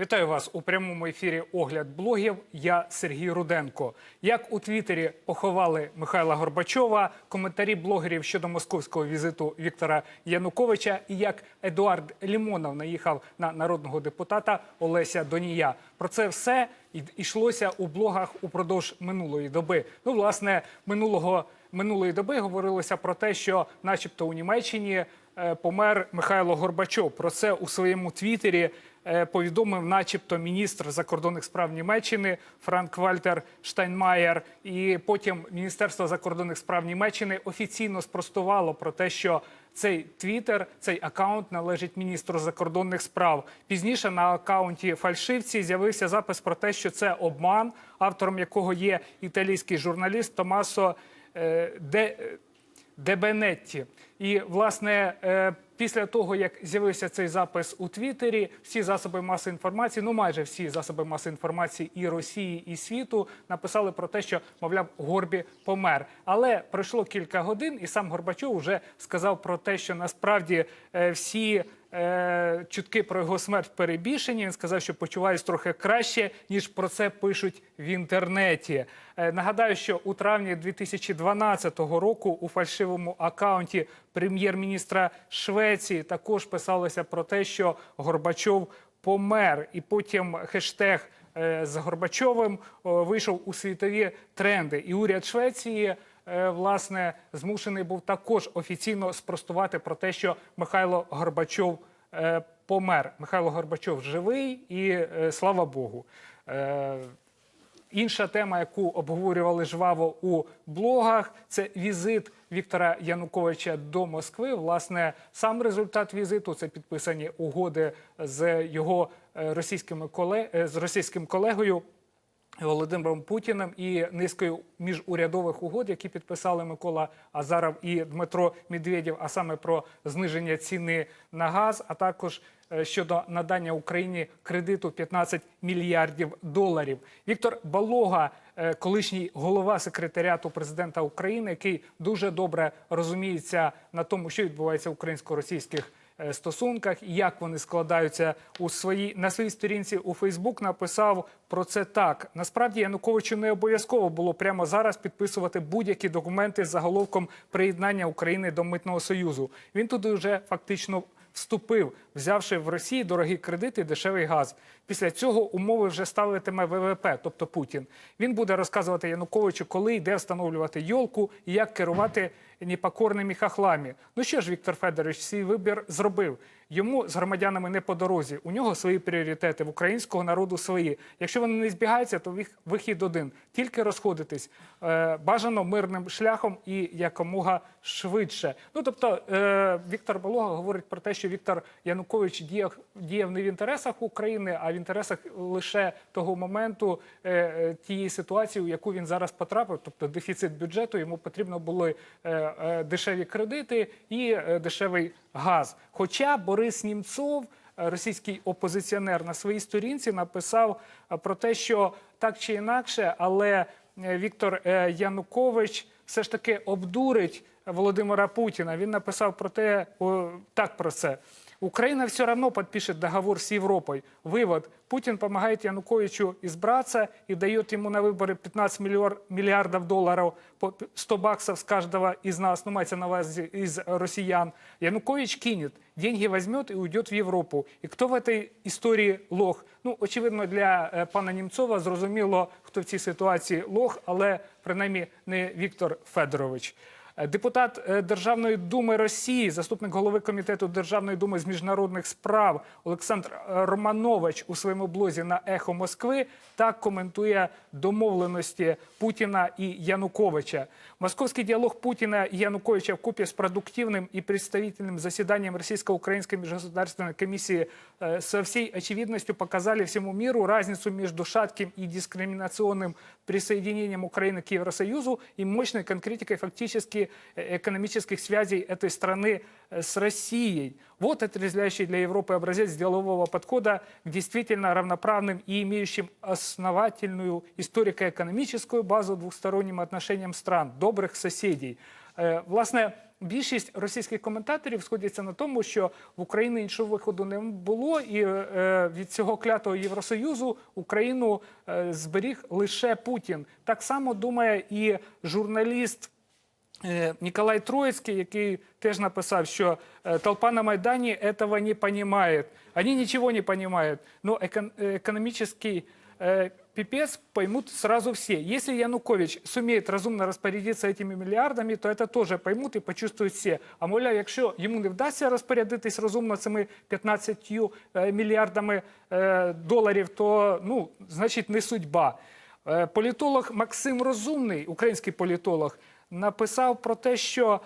Вітаю вас у прямому ефірі Огляд блогів. Я Сергій Руденко. Як у Твіттері поховали Михайла Горбачова, коментарі блогерів щодо московського візиту Віктора Януковича, і як Едуард Лімонов наїхав на народного депутата Олеся Донія. Про це все йшлося у блогах упродовж минулої доби. Ну, власне, минулого минулої доби говорилося про те, що, начебто, у Німеччині е, помер Михайло Горбачов. Про це у своєму твіттері повідомив, начебто, міністр закордонних справ Німеччини Франк Вальтер Штайнмаєр. І потім Міністерство закордонних справ Німеччини офіційно спростувало про те, що цей твіттер, цей акаунт належить міністру закордонних справ. Пізніше на акаунті фальшивці з'явився запис про те, що це обман, автором якого є італійський журналіст Томасо е, Де. Дебенетті. І, власне, е, після того, як з'явився цей запис у Твіттері, всі засоби маси інформації, ну майже всі засоби маси інформації і Росії, і світу написали про те, що, мовляв, Горбі помер. Але пройшло кілька годин, і сам Горбачов вже сказав про те, що насправді е, всі. Е, Чутки про його смерть перебільшені. Він сказав, що почуваюсь трохи краще, ніж про це пишуть в інтернеті. Е, Нагадаю, що у травні 2012 року у фальшивому акаунті прем'єр-міністра Швеції також писалося про те, що Горбачов помер, і потім хештег е, з Горбачовим вийшов у світові тренди. І уряд Швеції. Е, Власне, змушений був також офіційно спростувати про те, що Михайло Горбачов е, помер. Михайло Горбачов живий, і е, слава Богу. Інша тема, яку обговорювали жваво у блогах, це візит Віктора Януковича до Москви. Власне, сам результат візиту це підписані угоди з його російськими колег... з російським колегою. Володимиром Путіним і низкою міжурядових угод, які підписали Микола Азаров і Дмитро Медведєв, а саме про зниження ціни на газ, а також е, щодо надання Україні кредиту 15 мільярдів доларів. Віктор Балога, е, колишній голова секретаріату президента України, який дуже добре розуміється на тому, що відбувається в українсько-російських стосунках і як вони складаються у своїй на своїй сторінці у Фейсбук написав про це так. Насправді Януковичу не обов'язково було прямо зараз підписувати будь-які документи з заголовком приєднання України до митного союзу. Він туди вже фактично вступив, взявши в Росії дорогі кредити, дешевий газ. Після цього умови вже ставитиме ВВП, тобто Путін. Він буде розказувати Януковичу, коли йде встановлювати йолку і як керувати непокорними хахлами. Ну що ж, Віктор Федорович, свій вибір зробив. Йому з громадянами не по дорозі. У нього свої пріоритети, в українського народу свої. Якщо вони не збігаються, то вих- вихід один. Тільки розходитись е, бажано мирним шляхом і якомога швидше. Ну тобто е, Віктор Балога говорить про те, що Віктор Янукович діяв, діяв не в інтересах України, а в інтересах лише того моменту е, е, тієї ситуації, у яку він зараз потрапив, тобто дефіцит бюджету, йому потрібно були е, е, дешеві кредити і е, дешевий газ. Хоча Борис Німцов, е, російський опозиціонер, на своїй сторінці написав е, про те, що так чи інакше, але е, Віктор е, Янукович все ж таки обдурить Володимира Путіна. Він написав про те, так про це. Украина все равно подпишет договор с Европой. Вывод. Путин помогает Януковичу избраться и дает ему на выборы 15 миллиор- миллиардов долларов, по 100 баксов с каждого из нас, ну, мається на увазі, из россиян. Янукович кинет, деньги возьмет и уйдет в Европу. И кто в этой истории лох? Ну, очевидно, для е, пана Німцова зрозуміло, хто в цій ситуації лох, але принаймні не Віктор Федорович. Е, Депутат е, Державної думи Росії, заступник голови комітету Державної думи з міжнародних справ Олександр е, Романович у своєму блозі на Ехо Москви так коментує домовленості Путіна і Януковича. Московский диалог Путина и Януковича в купе с продуктивным и представительным заседанием Российско-Украинской межгосударственной комиссии э, со всей очевидностью показали всему миру разницу между шатким и дискриминационным присоединением Украины к Евросоюзу и мощной конкретикой фактически э, экономических связей этой страны э, с Россией. Вот отрезвляющий для Европы образец делового подхода к действительно равноправным и имеющим основательную историко-экономическую базу двухсторонним отношениям стран, добрых соседей. Е, Власне, більшість російських коментаторів сходяться на тому, що в Україні іншого виходу не було, і е, від цього клятого Євросоюзу Україну е, зберіг лише Путін. Так само думає і журналіст. Е, Ніколай Троїцький, який теж написав, що е, толпа на Майдані этого не понимает. Они ничего не понимают. Но экон- э, экономический э, пипец поймут сразу все. Если Янукович сумеет разумно распорядиться этими мільярдами, то это тоже поймут і почувствують всі. А мовляв, якщо йому не вдасться розпорядитись розумно цими 15 е, мільярдами е, доларів, то ну, значить не судьба. Е, Політолог Максим Розумний, український політолог, написав про те, що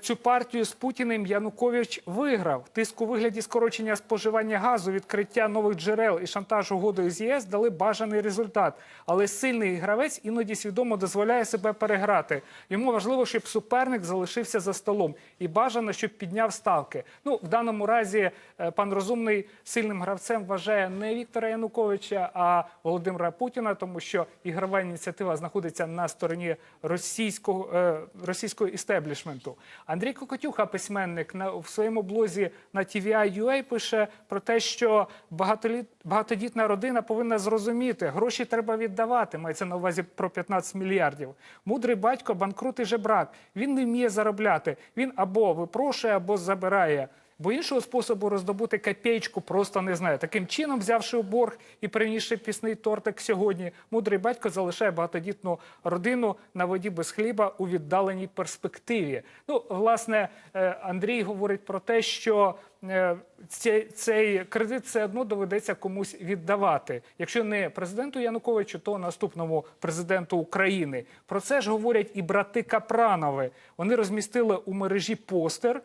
цю партію з Путіним Янукович виграв. Тиск у вигляді скорочення споживання газу, відкриття нових джерел і шантаж угодою з ЄС дали бажаний результат. Але сильний гравець іноді свідомо дозволяє себе переграти. Йому важливо, щоб суперник залишився за столом, і бажано, щоб підняв ставки. Ну, в даному разі е, пан Розумний сильним гравцем вважає не Віктора Януковича, а Володимира Путіна, тому що ігрова ініціатива знаходиться на стороні російського е, російського істеблішменту. Андрій Кокотюха, письменник, на в своєму блозі на TVI.ua пише про те, що багатоліт, багатодітна родина повинна зрозуміти, гроші треба віддавати. Мається на увазі про 15 мільярдів. Мудрий батько, банкрут і жебрак. Він не вміє заробляти. Він або випрошує, або забирає. Бо іншого способу роздобути копеечку просто не знає. Таким чином, взявши борг і принісши пісний тортик сьогодні, мудрий батько залишає багатодітну родину на воді без хліба у віддаленій перспективі. Ну, власне, е, Андрій говорить про те, що е, цей, цей кредит все одно доведеться комусь віддавати. Якщо не президенту Януковичу, то наступному президенту України. Про це ж говорять і брати Капранови. Вони розмістили у мережі постер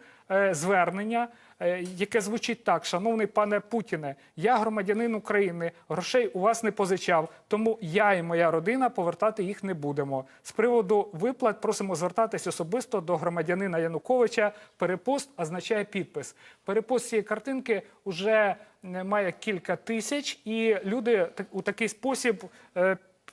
звернення, е, яке звучить так: Шановний пане Путіне, я громадянин України, грошей у вас не позичав, тому я і моя родина повертати їх не будемо. З приводу виплат просимо звертатись особисто до громадянина Януковича. Перепост означає підпис. Перепост цієї картинки вже е, має кілька тисяч, і люди у такий спосіб.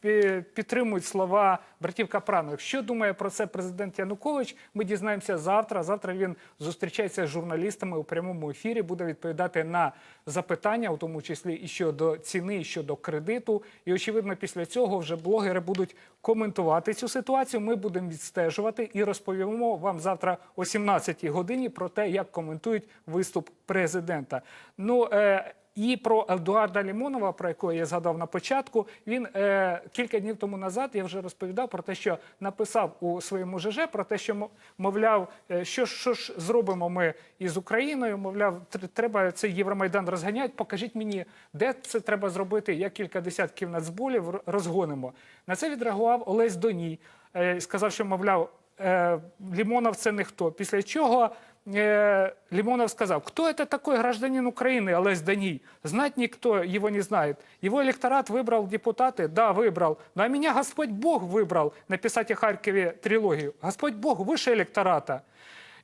Пі- Підтримують слова братів Капранових. Що думає про це президент Янукович? Ми дізнаємося завтра. Завтра він зустрічається з журналістами у прямому ефірі, буде відповідати на запитання, у тому числі і щодо ціни, і щодо кредиту. І очевидно, після цього вже блогери будуть коментувати цю ситуацію. Ми будемо відстежувати і розповімо вам завтра о 17-й годині про те, як коментують виступ президента. Ну е, і про Едуарда Лімонова, про якого я згадав на початку. Він е, кілька днів тому назад я вже розповідав про те, що написав у своєму ЖЖ про те, що мо- мовляв, е, що, що ж зробимо ми із Україною. Мовляв, треба цей Євромайдан розганяти. Покажіть мені, де це треба зробити. Я кілька десятків нацболів розгонимо. На це відреагував Олесь Доній. Е, сказав, що мовляв, э, Лимонов це ніхто. Після чого э, Лимонов сказав, кто это такой гражданин Украины, Олесь Даний? Знать никто его не знает. Его электорат выбрал депутаты? Да, выбрал. Ну а меня Господь Бог выбрал написать о Харькове трилогию. Господь Бог выше электората.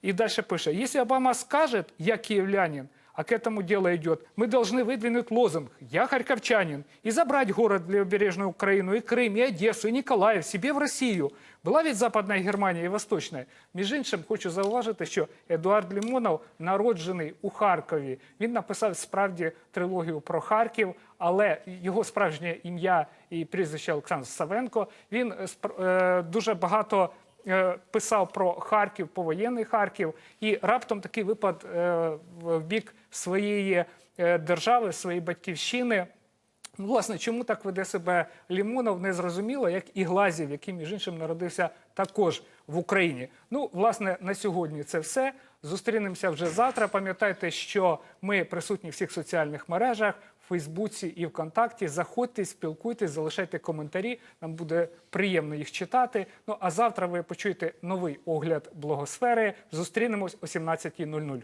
И дальше пише, если Обама скажет, я киевлянин, а к этому дело идет, мы должны выдвинуть лозунг «Я харьковчанин» и забрать город для Бережную Украину, и Крым, и Одессу, и Николаев себе в Росію. Була від Западна Германія і Восточна. Між іншим, хочу зауважити, що Едуард Лімонов народжений у Харкові. Він написав справді трилогію про Харків, але його справжнє ім'я і прізвище Олександр Савенко. Він е, спр- е, дуже багато е, писав про Харків, повоєнний Харків, і раптом такий випад е, в бік своєї е, держави, своєї батьківщини. Ну, власне, чому так веде себе Лімонов, не зрозуміло, як і Глазів, який, між іншим, народився також в Україні. Ну, власне, на сьогодні це все. Зустрінемося вже завтра. Пам'ятайте, що ми присутні в всіх соціальних мережах, Фейсбуці і ВКонтакті. Заходьте, спілкуйтесь, залишайте коментарі. Нам буде приємно їх читати. Ну а завтра ви почуєте новий огляд блогосфери. Зустрінемось о 17.00.